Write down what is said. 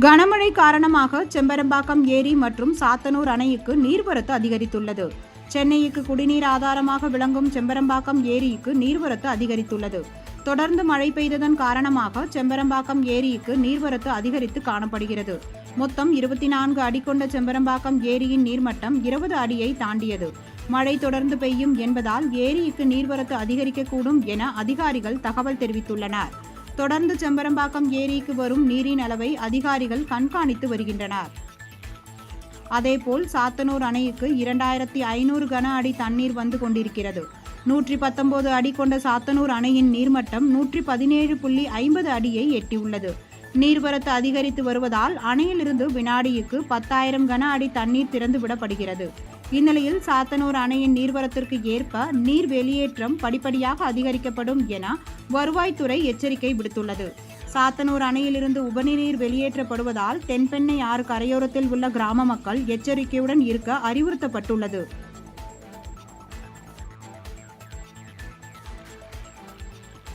கனமழை காரணமாக செம்பரம்பாக்கம் ஏரி மற்றும் சாத்தனூர் அணைக்கு நீர்வரத்து அதிகரித்துள்ளது. சென்னைக்கு குடிநீர் ஆதாரமாக விளங்கும் செம்பரம்பாக்கம் ஏரிக்கு நீர்வரத்து அதிகரித்துள்ளது. தொடர்ந்து மழை பெய்ததன் காரணமாக செம்பரம்பாக்கம் ஏரிக்கு நீர்வரத்து அதிகரித்து காணப்படுகிறது. மொத்தம் இருபத்தி நான்கு அடி கொண்ட செம்பரம்பாக்கம் ஏரியின் நீர்மட்டம் இருபது அடியை தாண்டியது. மழை தொடர்ந்து பெய்யும் என்பதால் ஏரிக்கு நீர்வரத்து அதிகரிக்கக்கூடும் என அதிகாரிகள் தகவல் தெரிவித்துள்ளனர். தொடர்ந்து செம்பரம்பாக்கம் ஏரிக்கு வரும் நீரின் அளவை அதிகாரிகள் கண்காணித்து வருகின்றனர். அதேபோல் சாத்தனூர் அணைக்கு இரண்டாயிரத்தி ஐநூறு கன அடி தண்ணீர் வந்து கொண்டிருக்கிறது. நூற்றி பத்தொன்பது அடி கொண்ட சாத்தனூர் அணையின் நீர்மட்டம் நூற்றி பதினேழு புள்ளி ஐம்பது அடியை எட்டியுள்ளது. நீர்வரத்து அதிகரித்து வருவதால் அணையிலிருந்து வினாடிக்கு பத்தாயிரம் கன அடி தண்ணீர் திறந்து விடப்படுகிறது இந்நிலையில் சாத்தனூர் அணையின் நீர்வரத்திற்கு ஏற்ப நீர் வெளியேற்றம் படிப்படியாக அதிகரிக்கப்படும் என வருவாய்த்துறை எச்சரிக்கை விடுத்துள்ளது. சாத்தனூர் அணையிலிருந்து உபரிநீர் வெளியேற்றப்படுவதால் தென்பெண்ணை ஆறு கரையோரத்தில் உள்ள கிராம மக்கள் எச்சரிக்கையுடன் இருக்க அறிவுறுத்தப்பட்டுள்ளது.